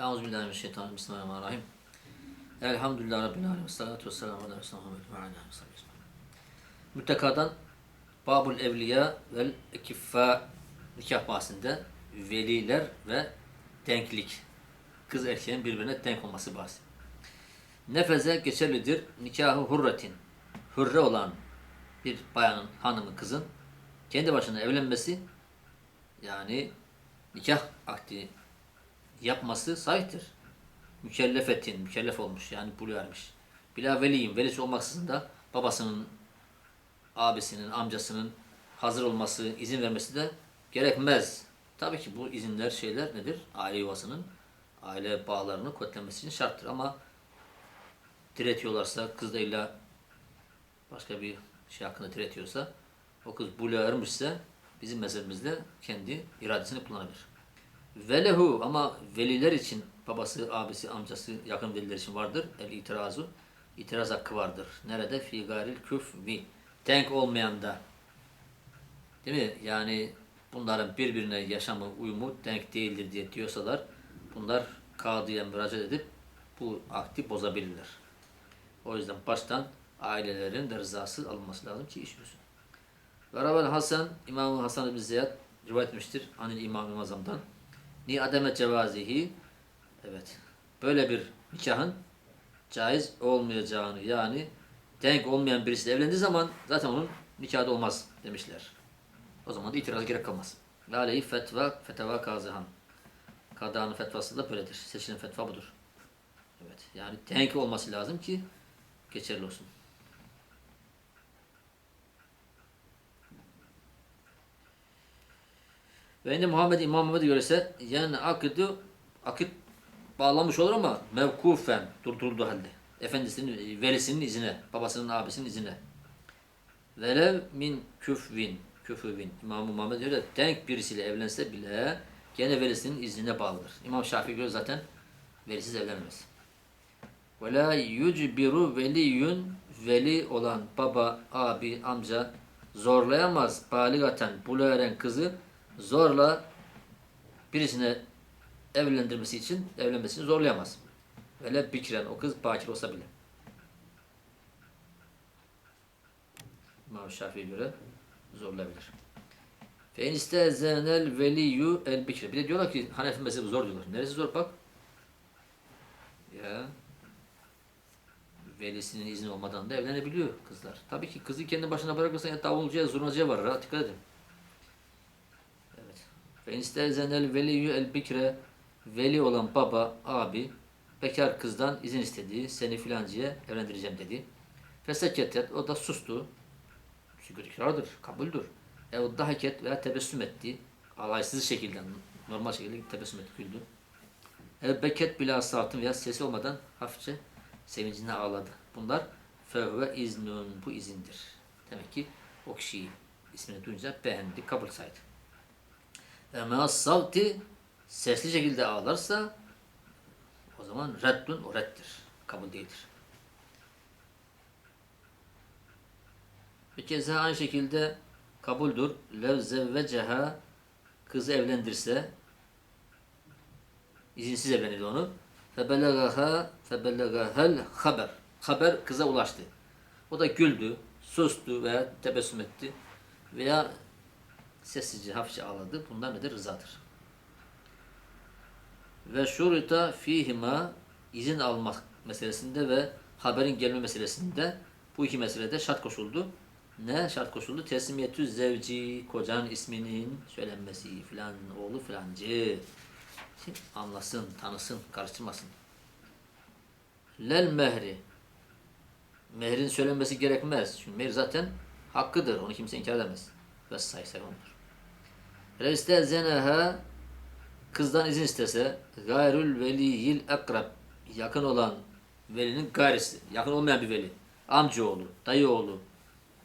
Euzubillahimineşşeytanirracim. Bismillahirrahmanirrahim. Elhamdülillah Rabbil Alemin. Salatu ve selamu ala Resulü Muhammed ve ala ve. Müttekadan Babul Evliya vel Ekiffa nikah bahsinde veliler ve denklik. Kız erkeğin birbirine denk olması bahsi. Nefeze geçerlidir. Nikahı hurretin. Hürre olan bir bayanın, hanımın, kızın kendi başına evlenmesi yani nikah akdi yapması sahiptir. Mükellefetin, mükellef olmuş yani bulu vermiş. Bila veliyim, velisi olmaksızın da babasının, abisinin, amcasının hazır olması, izin vermesi de gerekmez. Tabii ki bu izinler şeyler nedir? Aile yuvasının, aile bağlarını kuvvetlenmesi için şarttır ama diretiyorlarsa, kız da illa başka bir şey hakkında diretiyorsa, o kız buluğa bizim mezhebimizde kendi iradesini kullanabilir. Velehu ama veliler için babası, abisi, amcası, yakın veliler için vardır. El itirazu. itiraz hakkı vardır. Nerede? Fi garil küfvi. Denk olmayan da. Değil mi? Yani bunların birbirine yaşamı, uyumu denk değildir diye diyorsalar bunlar kadıya müracaat edip bu akti bozabilirler. O yüzden baştan ailelerin de rızası alınması lazım ki iş yürüsün. Ve Rabel Hasan, İmam Hasan bin Ziyad rivayet etmiştir. Anil İmam-ı Azam'dan. Ni ademe cevazihi evet böyle bir nikahın caiz olmayacağını yani denk olmayan birisi evlendiği zaman zaten onun nikahı olmaz demişler. O zaman da itiraz gerek kalmaz. Ve aleyhi fetva feteva kazıhan. Kadanın fetvası da böyledir. Seçilen fetva budur. Evet. Yani denk olması lazım ki geçerli olsun. Ve indi Muhammed İmam Muhammed'e göre ise yani akıdı akit bağlanmış olur ama mevkufen durdurulduğu halde. Efendisinin velisinin izine, babasının abisinin izine. Velev min küfvin, küfüvin. İmam Muhammed öyle denk birisiyle evlense bile gene velisinin iznine bağlıdır. İmam Şafii göre zaten velisiz evlenmez. Ve la yucbiru veliyün veli olan baba, abi, amca zorlayamaz baligaten buluğa eren kızı zorla birisine evlendirmesi için evlenmesini zorlayamaz. Öyle bikiren o kız bakir olsa bile. İmam Şafii'ye göre zorlayabilir. Fe in istezenel veliyyu el bikre. Bir de diyorlar ki Hanefi mezhebi zor diyorlar. Neresi zor bak? Ya velisinin izni olmadan da evlenebiliyor kızlar. Tabii ki kızı kendi başına bırakırsan ya davulcuya, zurnacıya var. Rahat dikkat edin. Ve istezenel veliyyü el bikre veli olan baba, abi bekar kızdan izin istedi. Seni filancıya evlendireceğim dedi. Feseketet o da sustu. Çünkü ikrardır, kabuldür. Ev dahiket veya tebessüm etti. Alaysız şekilde, normal şekilde tebessüm etti, güldü. Ev beket bila saatin veya sesi olmadan hafifçe sevincine ağladı. Bunlar fevve iznun, bu izindir. Demek ki o kişiyi ismini duyunca beğendi, kabul saydı. Ama savti sesli şekilde ağlarsa o zaman reddun o reddir. Kabul değildir. Bir kez aynı şekilde kabuldür. Lev zevveceha kızı evlendirse izinsiz evlenirdi onu. Febelegaha febelagahel haber. Haber kıza ulaştı. O da güldü, sustu veya tebessüm etti veya sessizce hafifçe ağladı. Bunlar nedir? Rızadır. Ve şurita fihima izin almak meselesinde ve haberin gelme meselesinde bu iki meselede şart koşuldu. Ne şart koşuldu? Teslimiyetü zevci, kocanın isminin söylenmesi filan, oğlu filancı. Anlasın, tanısın, karıştırmasın. Lel mehri. Mehrin söylenmesi gerekmez. Çünkü mehr zaten hakkıdır. Onu kimse inkar edemez. Ve sayısı ondur. Reiste zeneha kızdan izin istese gayrül veliyil akrab yakın olan velinin gayrisi, yakın olmayan bir veli. Amcaoğlu, dayıoğlu,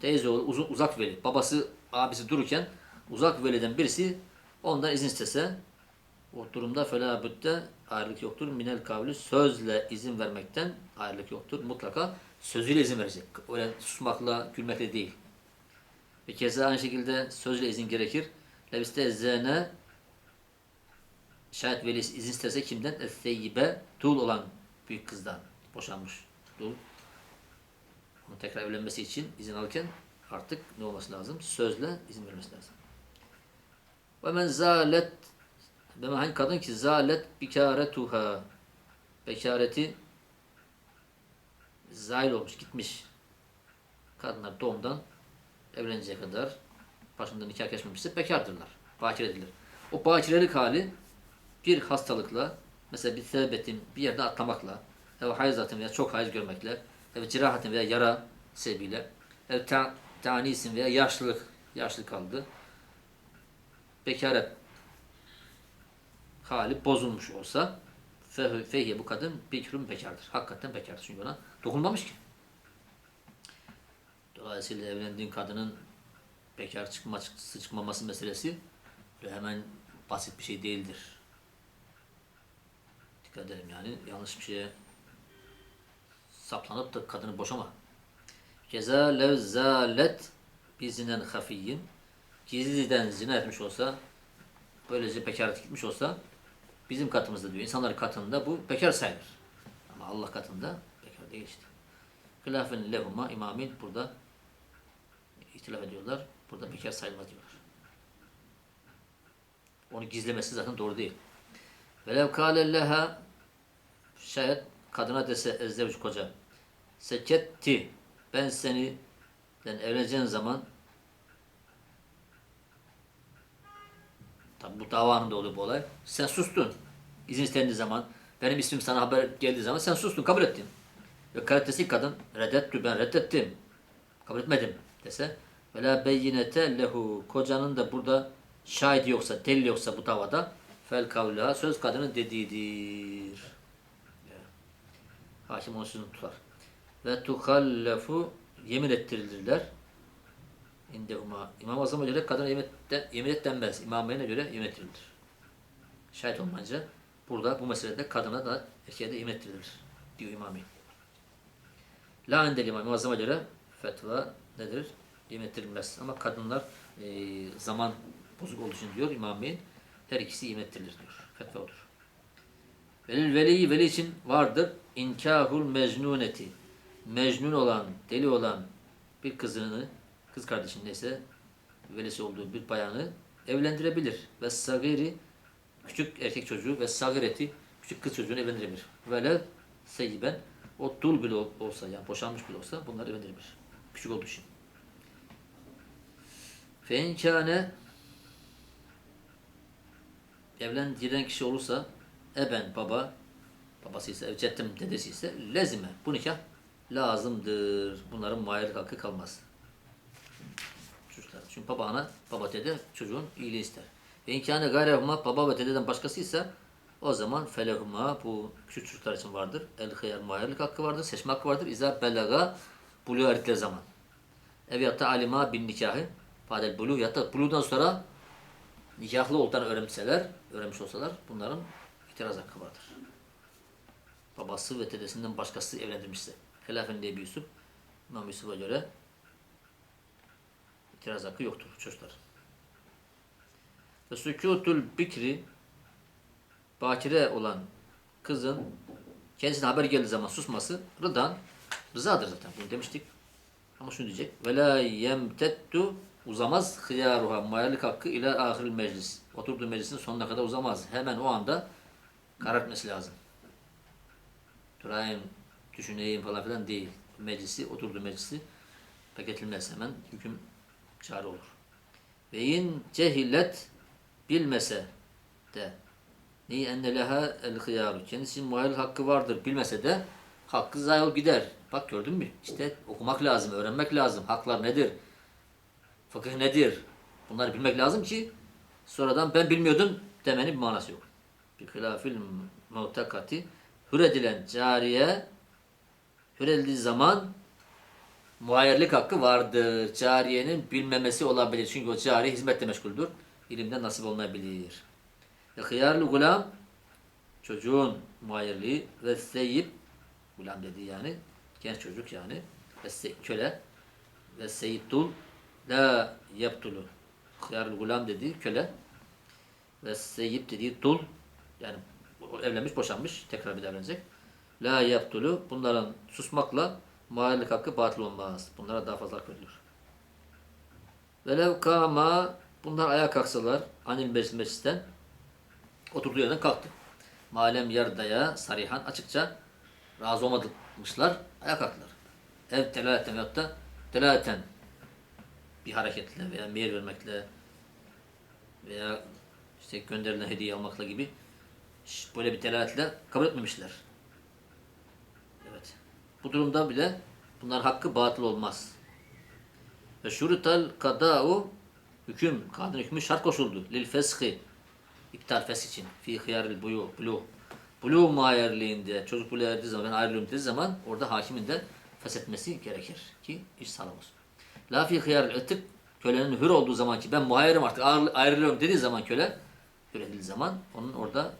teyzeoğlu, uzun, uzak veli. Babası, abisi dururken uzak veliden birisi ondan izin istese o durumda fela bütte ayrılık yoktur. Minel kavli sözle izin vermekten ayrılık yoktur. Mutlaka sözüyle izin verecek. Öyle susmakla, gülmekle değil. Bir kez aynı şekilde sözle izin gerekir. Leviste zene şayet velisi izin istese kimden? Es-seyyibe dul olan büyük kızdan. Boşanmış. Dul. Onu tekrar evlenmesi için izin alırken artık ne olması lazım? Sözle izin vermesi lazım. Ve men zalet ve men hangi kadın ki zalet bikaretuha bekareti zail olmuş, gitmiş. Kadınlar doğumdan evleneceğe kadar başında nikah geçmemişse bekardırlar. Bakir edilir. O bakirelik hali bir hastalıkla, mesela bir sebetin bir yerde atlamakla, ev hayzatin veya çok hayız görmekle, ev cirahatin veya yara sebebiyle, ev ta, tanisin veya yaşlılık, yaşlı kaldı. Bekaret hali bozulmuş olsa, fe- feyhiye bu kadın bikrun bekardır. Hakikaten bekardır. Çünkü ona dokunmamış ki. Dolayısıyla evlendiğin kadının bekar çıkma, çıkmaması meselesi böyle hemen basit bir şey değildir. Dikkat edelim yani yanlış bir şeye saplanıp da kadını boşama. Ceza lev zalet bizinen hafiyyin gizliden zina etmiş olsa böylece bekaret gitmiş olsa bizim katımızda diyor insanlar katında bu bekar sayılır. Ama Allah katında bekar değil işte. Hilafın lehuma imamin burada ihtilaf ediyorlar. Burada bekar sayılmaz diyorlar. Onu gizlemesi zaten doğru değil. Velev kâle leha şayet kadına dese ezzevç koca seketti ben seni ben evleneceğin zaman tabi bu davanın da oluyor bu olay. Sen sustun. İzin istendiği zaman benim ismim sana haber geldiği zaman sen sustun kabul ettin. Ve kalitesi kadın reddettü ben reddettim. Kabul etmedim dese ve la beyinete lehu kocanın da burada şahit yoksa, delil yoksa bu davada fel kavla söz kadının dediğidir. Hakim onun sözünü tutar. Ve tuhallefu yemin ettirilirler. İndehuma. İmam Azam'a göre kadına yemin, et, yemin et denmez. İmam Bey'ine göre yemin ettirilir. Şahit olmayınca burada bu meselede kadına da erkeğe de yemin ettirilir diyor İmam Bey. La İmam İmam Azam'a göre fetva nedir? Yemin ettirilmez. Ama kadınlar e, zaman bozuk olduğu için diyor İmam Bey her ikisi yemin ettirilir diyor. Fetva odur. Velil veli veli için vardır inkahul mecnuneti. Mecnun olan, deli olan bir kızını, kız kardeşin neyse velisi olduğu bir bayanı evlendirebilir. Ve sagiri küçük erkek çocuğu ve sagireti küçük kız çocuğunu evlendirebilir. Velev seyyiben o dul bile ol- olsa yani boşanmış bile olsa bunları evlendirebilir. Küçük olduğu için. Fe in kâne evlendiren kişi olursa eben baba babası ise evcettim dedesi ise lezime bu nikah lazımdır. Bunların muayyer hakkı kalmaz. Çocuklar. Çünkü baba ana, baba dede çocuğun iyiliği ister. Ve inkâne gayrehuma baba ve dededen başkasıysa o zaman felehuma bu küçük çocuklar için vardır. El hıyar muayyerlik hakkı vardır. Seçme hakkı vardır. İza belaga erdikleri zaman. Ev yatta alima bin nikahı fadel buluğ yatta buluğdan sonra nikahlı olduklarını öğrenmişseler, öğrenmiş olsalar bunların itiraz hakkı vardır. Babası ve dedesinden başkası evlendirmişse. Hilafen diye bir Yusuf, İmam Yusuf'a göre itiraz hakkı yoktur çocuklar. Ve sükutul bikri bakire olan kızın kendisine haber geldiği zaman susması rıdan rızadır zaten. Bunu demiştik. Ama şunu diyecek. Ve la yemtettu uzamaz hıyaruha muayerlik hakkı ile ahiril meclis. Oturduğu meclisin sonuna kadar uzamaz. Hemen o anda karar etmesi lazım. Durayım, düşüneyim falan filan değil. Meclisi, oturduğu meclisi bekletilmez. Hemen hüküm çare olur. Ve in cehillet bilmese de Neyi enne leha el hıyaru. Kendisinin muayyer hakkı vardır. Bilmese de hakkı zayi gider. Bak gördün mü? İşte okumak lazım, öğrenmek lazım. Haklar nedir? Fıkıh nedir? Bunları bilmek lazım ki sonradan ben bilmiyordum demenin bir manası yok. Bir hilafil mutakati hür edilen cariye hür edildiği zaman muayyerlik hakkı vardır. Cariyenin bilmemesi olabilir. Çünkü o cariye hizmetle meşguldür. İlimden nasip olmayabilir. Ve hıyarlı gulam çocuğun muayyerliği ve seyyib gulam dediği yani genç çocuk yani ve köle ve seyyidul la yaptulu hıyarlı gulam dediği köle ve seyyib dediği dul Yani evlenmiş, boşanmış, tekrar bir evlenecek. La yaptulu. Bunların susmakla muhallik hakkı batıl olmaz. Bunlara daha fazla hak veriliyor. Velev kama bunlar ayağa kalksalar anil meclis meclisten oturduğu yerden kalktı. Malem yardaya sarihan açıkça razı olmadıkmışlar ayağa kalktılar. Ev telaleten veyahut da telaleten bir hareketle veya meyil vermekle veya işte gönderilen hediye almakla gibi böyle bir delaletle kabul etmemişler. Evet. Bu durumda bile bunların hakkı batıl olmaz. Ve şurutal kada'u hüküm, kadın hükmü şart koşuldu. Lil feshi iptal fes için. Fi hıyaril buyu, bulu. Bulu muayerliğinde çocuk buluğa erdiği zaman ben ayrılıyorum dediği zaman orada hakimin de feshetmesi gerekir ki iş sağlam olsun. La fi hıyaril kölenin hür olduğu zaman ki ben muayyerim artık ayrı- ayrılıyorum dediği zaman köle hür edildiği zaman onun orada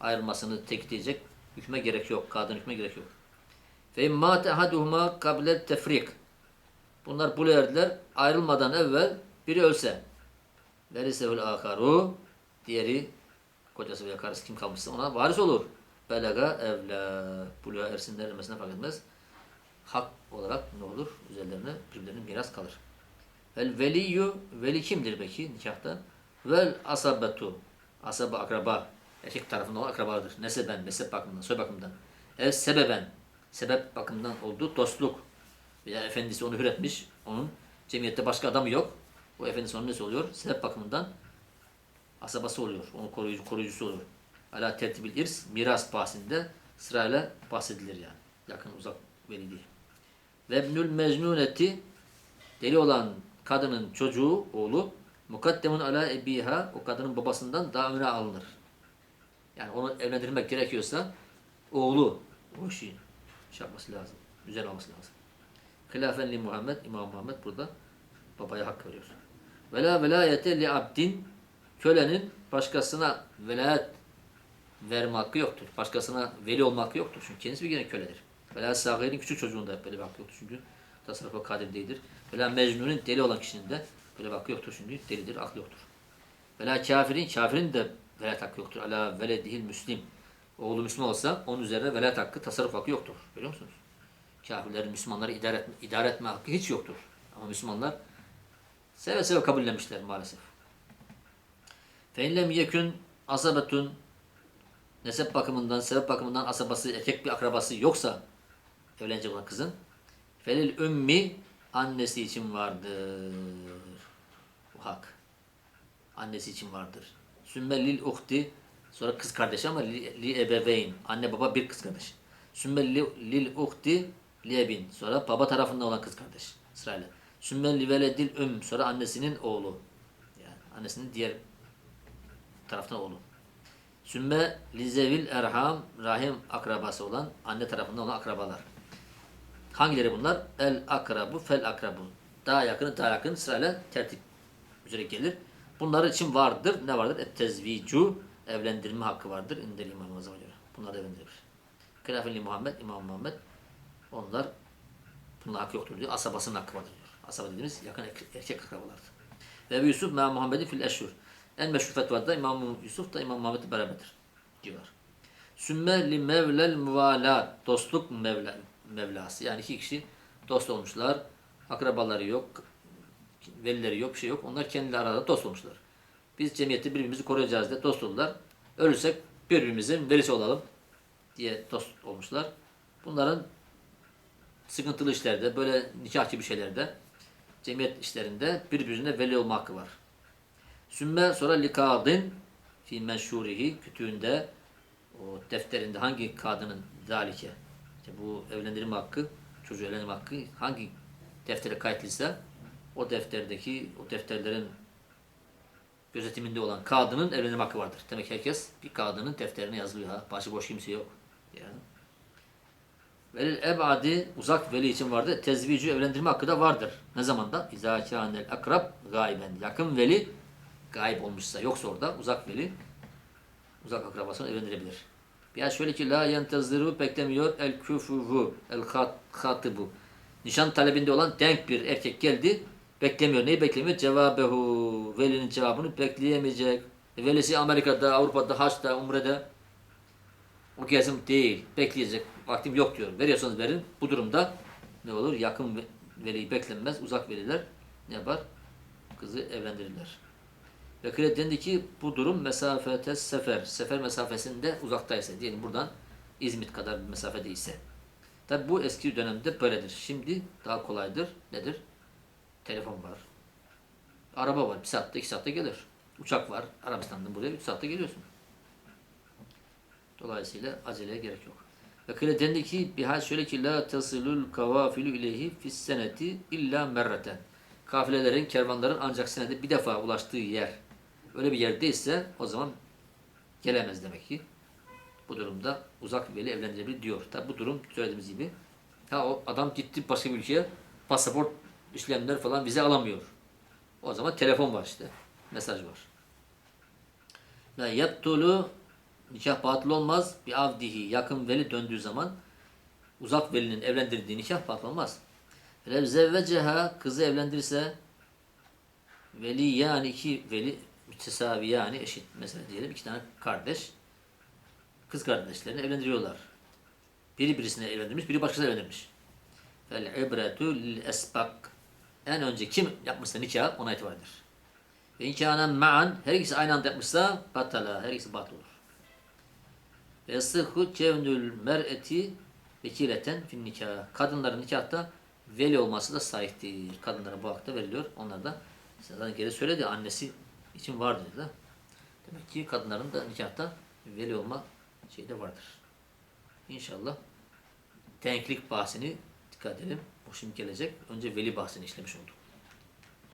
ayrılmasını tekleyecek hükme gerek yok. Kadın hükme gerek yok. Fe imma tehaduhuma kable tefrik. Bunlar bulu erdiler. Ayrılmadan evvel biri ölse. Verisehul akaru. Diğeri kocası veya karısı kim kalmışsa ona varis olur. Belaga evla. Buluğa ersinler ermesine fark etmez. Hak olarak ne olur? Üzerlerine birbirlerinin miras kalır. Vel veliyyu. Veli kimdir peki nikahta? Vel asabetu. Asaba akraba. Erkek tarafından olan akrabadır. Neseben, mezhep bakımından, soy bakımından. Ev sebeben. Sebep bakımından olduğu dostluk veya efendisi onu hüretmiş. Onun cemiyette başka adamı yok. O efendisi onun nesi oluyor? Sebep bakımından asabası oluyor. Onun koruyucu, koruyucusu oluyor. Ala tertibil irs, miras bahsinde sırayla bahsedilir yani. Yakın uzak veli diye. Ve ibnül mecnuneti deli olan kadının çocuğu, oğlu mukaddemun ala ebiha o kadının babasından daha öne alınır. Yani onu evlendirmek gerekiyorsa oğlu o işi şey yapması lazım. Güzel olması lazım. Hilafen li Muhammed, İmam Muhammed burada babaya hak veriyor. Vela velayete li abdin kölenin başkasına velayet verme hakkı yoktur. Başkasına veli olma hakkı yoktur. Çünkü kendisi bir gene köledir. Vela sagirin küçük çocuğunda böyle bir hakkı yoktur. Çünkü tasarrufa kadir değildir. Vela mecnunun deli olan kişinin de böyle bir hakkı yoktur. Çünkü delidir, aklı yoktur. Vela kafirin, kafirin de velayet hakkı yoktur. Ala veledihil müslim. Oğlu Müslüman olsa onun üzerine velayet hakkı, tasarruf hakkı yoktur. Görüyor musunuz? Kafirlerin Müslümanları idare etme, idare etme hakkı hiç yoktur. Ama Müslümanlar seve seve kabullenmişler maalesef. Fe'inlem yekün asabetun nesep bakımından, sebep bakımından asabası, erkek bir akrabası yoksa evlenecek olan kızın felil ümmi annesi için vardır. Bu hak. Annesi için vardır. Sümme lil uhti sonra kız kardeşi ama li, li ebeveyn. Anne baba bir kız kardeş. Sümme li, lil uhti li ebin. Sonra baba tarafından olan kız kardeş. Sırayla. Sümme li veledil üm. Sonra annesinin oğlu. Yani annesinin diğer taraftan oğlu. Sümme lizevil erham rahim akrabası olan anne tarafından olan akrabalar. Hangileri bunlar? El akrabu fel akrabu. Daha yakını daha yakın sırayla tertip üzere gelir. Bunlar için vardır. Ne vardır? Et tezvicu evlendirme hakkı vardır. İndel İmam Azam'a göre. Bunlar da evlendirilir. Hilafenli Muhammed, İmam Muhammed onlar bunun hakkı yoktur diyor. Asabasının hakkı vardır diyor. Asaba dediğimiz yakın erkek, akrabalardır. Ve Yusuf ma Muhammed'i fil eşhur. En meşhur fetvada İmam Yusuf da İmam Muhammed'le beraberdir diyorlar. Sümme li mevlel muvalat. Dostluk mevla, mevlası. Yani iki kişi dost olmuşlar. Akrabaları yok. Velileri yok. Bir şey yok. Onlar kendileri arada dost olmuşlar. Biz cemiyette birbirimizi koruyacağız diye dost oldular. Ölürsek birbirimizin velisi olalım diye dost olmuşlar. Bunların sıkıntılı işlerde, böyle nikah gibi şeylerde, cemiyet işlerinde birbirine veli olma hakkı var. Sümme sonra likadın fi menşurihi kütüğünde o defterinde hangi kadının zalike bu evlendirme hakkı, çocuğu evlendirme hakkı hangi deftere kayıtlıysa o defterdeki o defterlerin gözetiminde olan kadının evlendirme hakkı vardır. Demek herkes bir kadının defterine yazılıyor ha. Başıboş kimse yok. Yani. Velil ebadi uzak veli için vardır. Tezvicu evlendirme hakkı da vardır. Ne zamanda? İzâ kânel akrab gayben. Yakın veli gayb olmuşsa yoksa orada uzak veli uzak akrabasını evlendirebilir. Ya şöyle ki la yenteziru beklemiyor el küfuhu el hat. Nişan talebinde olan denk bir erkek geldi. Beklemiyor. Neyi beklemiyor? Cevabehu. Velinin cevabını bekleyemeyecek. E, velisi Amerika'da, Avrupa'da, Haç'ta, Umre'de o gezim değil. Bekleyecek vaktim yok diyor. Veriyorsanız verin. Bu durumda ne olur? Yakın ve- veliyi beklenmez. Uzak veliler ne yapar? Kızı evlendirirler. Ve dendi ki bu durum mesafete sefer. Sefer mesafesinde uzaktaysa diyelim buradan İzmit kadar bir mesafedeyse. Tabi bu eski dönemde böyledir. Şimdi daha kolaydır. Nedir? Telefon var. Araba var. Bir saatte iki saatte gelir. Uçak var. Arabistan'dan buraya üç saatte geliyorsun. Dolayısıyla aceleye gerek yok. Ve kıymet dendi ki bir hal şöyle ki la tasilul kavafilü ileyhi fis seneti illa merreten. Kafilelerin, kervanların ancak senede bir defa ulaştığı yer öyle bir yerdeyse o zaman gelemez demek ki. Bu durumda uzak veli evlendirebilir diyor. Tabi bu durum söylediğimiz gibi. Ha o adam gitti başka bir ülkeye pasaport işlemler falan vize alamıyor. O zaman telefon var işte. Mesaj var. Ve yeptulu nikah batıl olmaz. Bir avdihi yakın veli döndüğü zaman uzak velinin evlendirdiği nikah batıl olmaz. Velev zevveceha kızı evlendirirse veli yani iki veli mütesavi yani eşit. Mesela diyelim iki tane kardeş kız kardeşlerini evlendiriyorlar. Biri birisine evlendirmiş, biri başkasına evlendirmiş. Fel ibretu lil esbak. En önce kim yapmışsa nikah ona itibardır. Ve inkânen ma'an her ikisi aynı anda yapmışsa batala her ikisi batıl olur. Ve yasıhhu cevnül mer'eti vekileten fin nikah. Kadınların nikahta veli olması da sahiptir. Kadınlara bu hakta veriliyor. Onlar da zaten geri söyledi annesi için var dedi. de. Demek ki kadınların da nikahta veli olma şeyi de vardır. İnşallah denklik bahsini dikkat edelim. O şimdi gelecek. Önce veli bahsini işlemiş olduk.